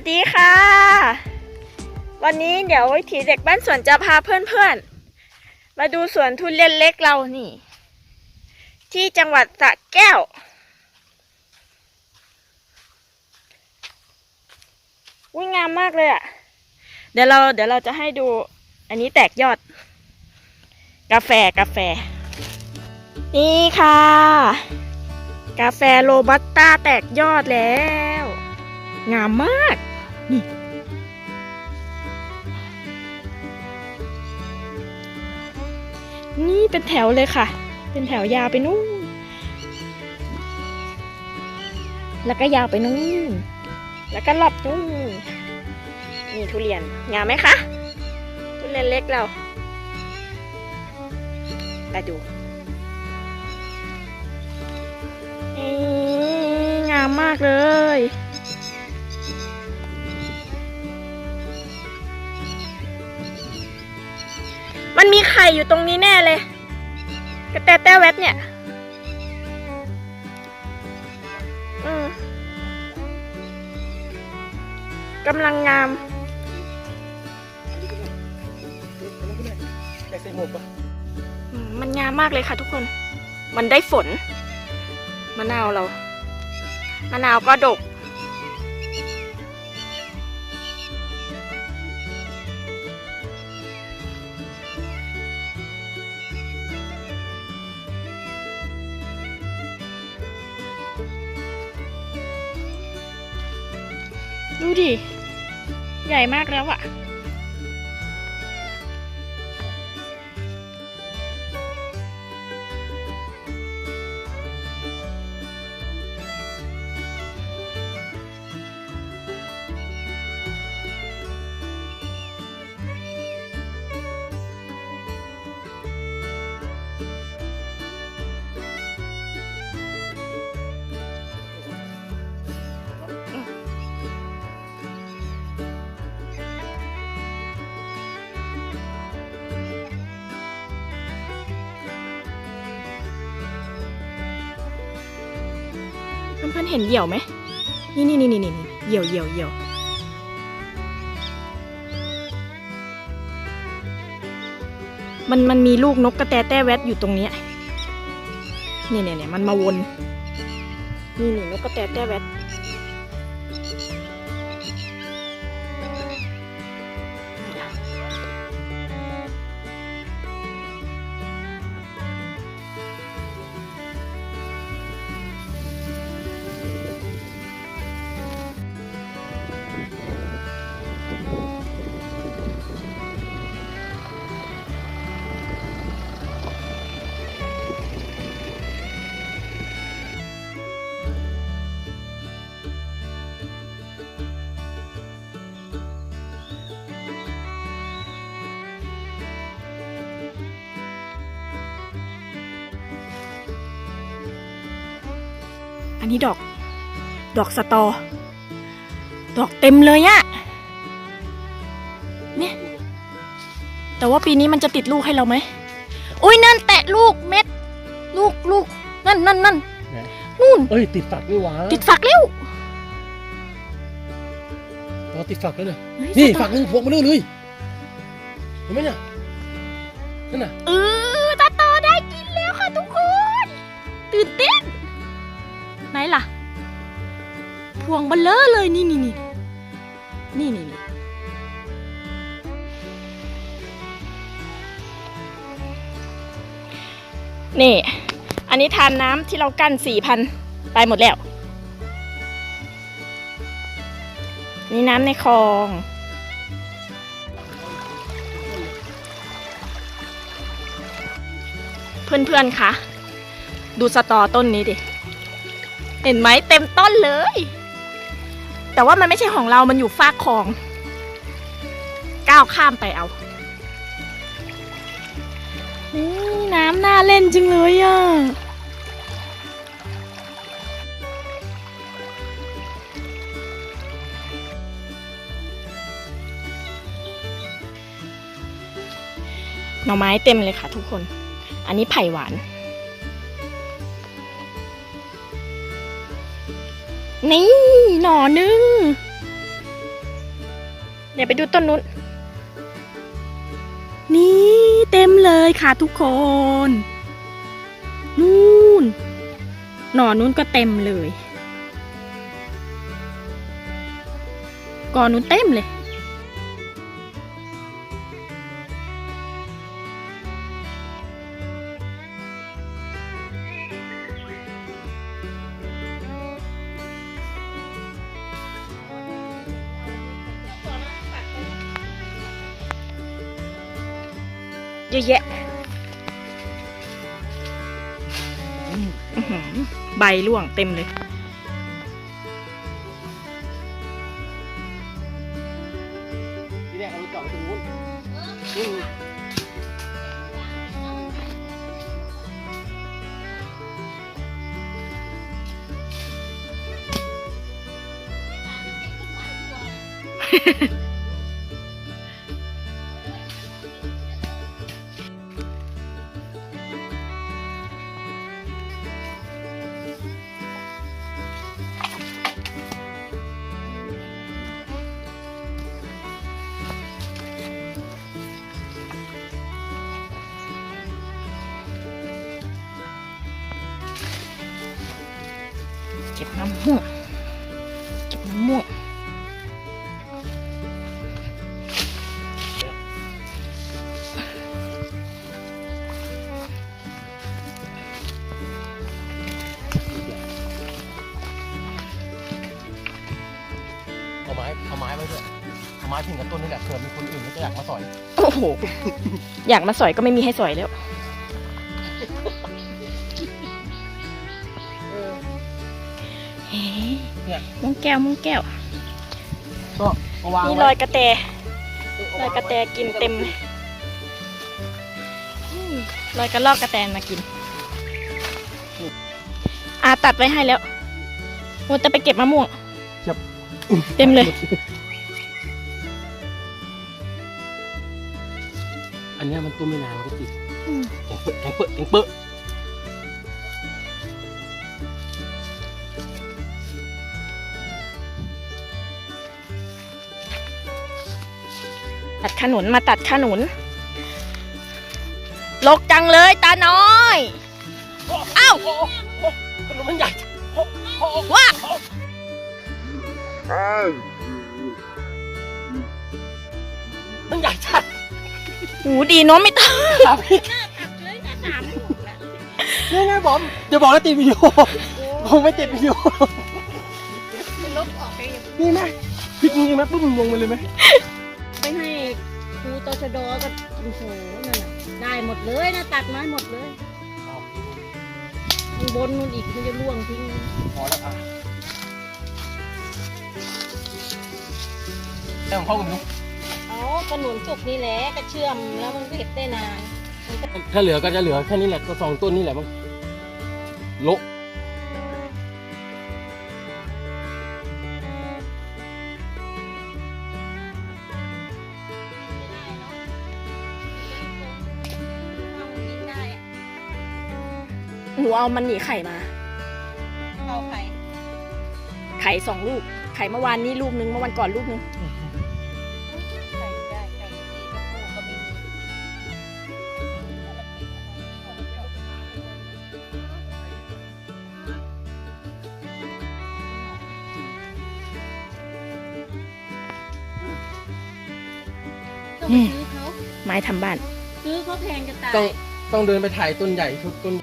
วัสดีค่ะ วันนี้เดี๋ยววิถีเด็กบ้านสวนจะพาเพื่อนๆ มาดูสวนทุเรียนเล็กเรานี่ ที่จังหวัดสระแก้วอุ้ยงามมากเลยอะ่ะ เดี๋ยวเราเดี๋ยวเราจะให้ดูอันนี้แตกยอด กาแฟกาแฟ นี่ค่ะ กาแฟโรบัสต้าแตกยอดแล้วงามมาก นี่เป็นแถวเลยค่ะ เป็นแถวยาวไปนู่น แล้วก็ยาวไปนู่น แล้วก็รอบนู่นนี่ทุเรียนงามไหมคะ ทุเรียนเล็กเราไปดูงามมากเลย มันมีไข่อยู่ตรงนี้แน่เลย กระแตแต้แวดเนี่ย อืมกำลังงามอยากใส่หมวกปะอืมมันงามมากเลยค่ะทุกคน มันได้ฝน มะนาวเรา มะนาวก็ดก ดูดิ ใหญ่มากแล้วอะ เพื่อนๆเห็นเหยี่ยวไหม นี่นี่นี่นี่นี่เหยี่ยวเหยี่ยวเหยี่ยวมันมันมีลูกนกกระแตแต้แวดอยู่ตรงนี้นี่เนี่ยเนี่ยมันมาวน นี่นี่นกกระแตแต้แวด นนี้ดอก ดอกสตอ ดอกเต็มเลยอะเนี่ย แต่ว่าปีนี้มันจะติดลูกให้เราไหมอุ้ยนั่นแตะลูกเม็ด ลูกลูกนั่นนั่นนั่นนู่น เอ้ยติดฝักด้วยวะติดฝักเร็วอ๋อติดฝักแล้วเลยเฮ้ยนี่สตอฝักนึงพวงมาเรื่อยเลยเห็นไหมเนี่ยนั่นน่ะเออตาโตได้กินแล้วค่ะทุกคน ตื่นเต้นไห นล่ะ พวงเบลเลอเลยนี่นี่นี่นี่นี่นี่นี่ อันนี้ทานน้ำที่เรากั้นสี่พันตายหมดแล้ว นี่น้ำในคลองเพื่อนๆ คะ ดูสตอต้นนี้ดิ เห็นไหมเต็มต้นเลย แต่ว่ามันไม่ใช่ของเรา มันอยู่ฟากคลอง ก้าวข้ามไปเอาน้ำน่าเล่นจริงเลยอะหน่อไม้เต็มเลยค่ะทุกคน อันนี้ไผ่หวาน นี่หน่อนึงเดี๋ยวไปดูต้นนู้น นี่เต็มเลยค่ะทุกคน นู่น หน่อนู้นก็เต็มเลย ก่อนนู้นเต็มเลย เยอะแยะอื้อหือใบร่วงเต็มเลย ทีแรกเราจอดไปตรงนู้นอืม เก็บน้ำม่วงเก็บน้ำม่วงเอาไม้เอาไม้ไว้ด้วยเอาไม้พิงกับต้นนี่แหละเผื่อมีคนอื่นเขาจะอยากมาสอย โอ้โห อยากมาสอยก็ไม่มีให้สอยแล้ว เนี่ยมุ้งแก้วมุ้งแก้วก็เอาวางนี่รไว้อยกระแตเาลอวายงกระแตไว้กินเต็มเลยอืมรอยกระลอกกระแตนมากินอาตัดไว้ให้แล้วว่าจะไปเก็บมะม่วงเต็มเลย อันเนี้ยมันต้มไม่นานมันก็ติดอืมแข็งเปิดแข็งเปิดแข็งเปิด ตัดขนุนมาตัดขนุนลกจังเลยตาน้อยอ้าวโอ้โอ้ขนมมันใหญ่โอ้โอ้ว่ามันใหญ่ชัดหูดีเนาะไม่ต้องครับพี่นี่ไงบอมเดี๋ยวบอกแล้วติดวิดีโอผมไม่ติดวิดีโอนี่ไหมพลิกนี่ไหมปุ๊บมันลงมาเลยไหมไปให้ครู ตชดก็โอ้โหนั่นน่ะได้หมดเลยนะตัดไม้หมดเลยข้างบนนู่นอีกมันจะร่วงทิ้งพอแล้วอะแต่ของพ่อคุณนุ๊กอ๋อกระหนุนสุกนี่แหละก็เชื่อมแล้วมันก็เก็บได้นาน ถ้าเหลือก็จะเหลือแค่นี้แหละก็สองต้นนี่แหละมั้งโละ หนูเอามันหนีไข่มา เอาไข่ไข่สองลูก ไข่เมื่อวานนี้ลูกนึงเมื่อวันก่อนลูกนึงไข่ได้ไข่ดีก็พูก็มีต้องไปซื้อเขาไม้ทำบ้าน ซื้อเขาแพงจะตาย ต้องต้องเดินไปถ่ายต้นใหญ่ทุกต้น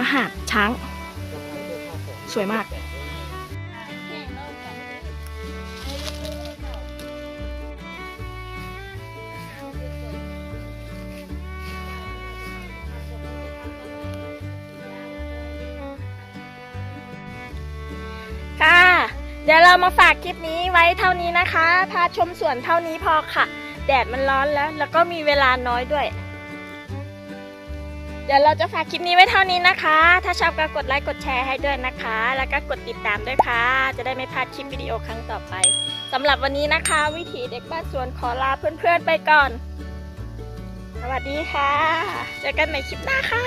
มหาดช้าง สวยมาก ค่ะ เดี๋ยวเรามาฝากคลิปนี้ไว้เท่านี้นะคะ พาชมสวนเท่านี้พอค่ะ แดดมันร้อนแล้ว แล้วก็มีเวลาน้อยด้วย เดี๋ยวเราจะฝากคลิปนี้ไว้เท่านี้นะคะ ถ้าชอบก็กดไลค์กดแชร์ให้ด้วยนะคะ แล้วก็กดติดตามด้วยค่ะ จะได้ไม่พลาดคลิปวิดีโอครั้งต่อไปสำหรับวันนี้นะคะ วิถีเด็กบ้านสวนขอลาเพื่อนๆไปก่อน สวัสดีค่ะ เจอกันใหม่คลิปหน้าค่ะ